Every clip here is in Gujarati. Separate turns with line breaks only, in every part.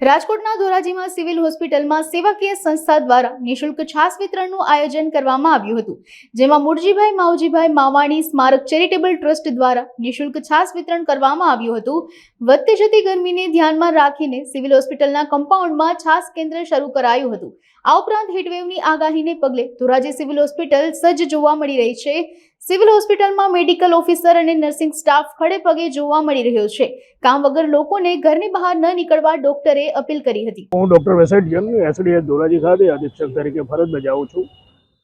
રાજકોટના ધોરાજીમાં સિવિલ હોસ્પિટલમાં સેવાકીય સંસ્થા દ્વારા નિઃશુલ્ક છાસ વિતરણનું આયોજન કરવામાં આવ્યું હતું, જેમાં મુરજીભાઈ, માવજીભાઈ માવાણી સ્મારક ચેરિટેબલ ટ્રસ્ટ દ્વારા નિઃશુલ્ક છાસ વિતરણ કરવામાં આવ્યું હતું. વધતી જતી ગરમીને ધ્યાનમાં રાખીને સિવિલ હોસ્પિટલના કમ્પાઉન્ડમાં છાસ કેન્દ્ર શરૂ કરાયું હતું. આ ઉપરાંત હીટવેવની આગાહીને પગલે ધોરાજી સિવિલ હોસ્પિટલ સજ્જ જોવા મળી રહી છે. સિવિલ હોસ્પિટલમાં મેડિકલ ઓફિસર અને નર્સિંગ સ્ટાફ ખડે પગે જોવા મળી રહ્યો છે. કામ વગર લોકોને ઘરની બહાર ન નીકળવા ડોક્ટરે અપીલ કરી હતી.
હું ડોક્ટર વેસેટિયન એસડીએસ ધોરાજી ખાતે અધિક્ષક તરીકે ફરજ બજાવું છું.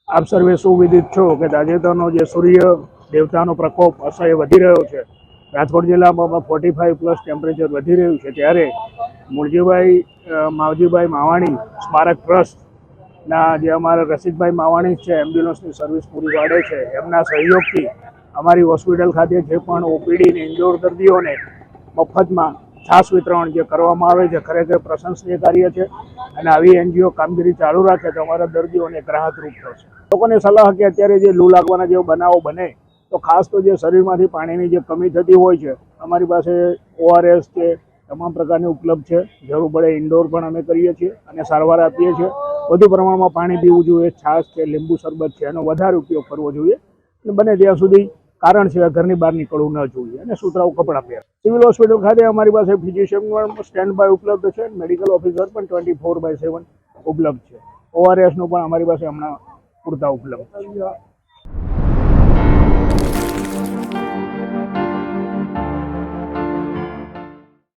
આપ સર્વે સુવિદિત છો કે તાજેતરનો જે સૂર્ય દેવતાનો પ્રકોપ અસહ્ય વધી રહ્યો છે. રાજકોટ જિલ્લામાં ફોર્ટી ફાઇવ પ્લસ ટેમ્પરેચર વધી રહ્યું છે. ત્યારે મુરજીભાઈ માવજીભાઈ માવાણી સ્મારક ટ્રસ્ટના જે અમારા રસિકભાઈ માવાણી છે, એમ્બ્યુલન્સની સર્વિસ પૂરી પાડે છે, એમના સહયોગથી અમારી હોસ્પિટલ ખાતે જે પણ ઓપીડીને ઇન્ડોર દર્દીઓને મફતમાં છાસ વિતરણ જે કરવામાં આવે છે, ખરેખર પ્રશંસનીય કાર્ય છે અને આવી એનજીઓ કામગીરી ચાલુ રાખે તો અમારા દર્દીઓને ગ્રાહક રૂપ થશે. લોકોને સલાહ કે અત્યારે જે લૂ લાગવાના જેવો બનાવો બને, તો ખાસ તો જે શરીરમાંથી પાણીની જે કમી થતી હોય છે, અમારી પાસે ઓઆરએસ છે, તમામ પ્રકારની ઉપલબ્ધ છે, જરૂર પડે ઇન્ડોર પણ અમે કરીએ છીએ અને સારવાર આપીએ છીએ. વધુ પ્રમાણમાં પાણી પીવું જોઈએ, છાશ છે લીંબુ શરબત છે, એનો વધારે ઉપયોગ કરવો જોઈએ. અને બને ત્યાં સુધી કારણ સિવાય ઘરની બહાર નીકળવું ન જોઈએ અને સુતરાઉ કપડાં પહેર સિવિલ હોસ્પિટલ ખાતે અમારી પાસે ફિઝિશિયન પણ સ્ટેન્ડ બાય ઉપલબ્ધ છે મેડિકલ ઓફિસર પણ ટ્વેન્ટી ફોર બાય સેવન ઉપલબ્ધ છે. ઓઆરએસનું પણ અમારી પાસે હમણાં પૂરતા ઉપલબ્ધ છે.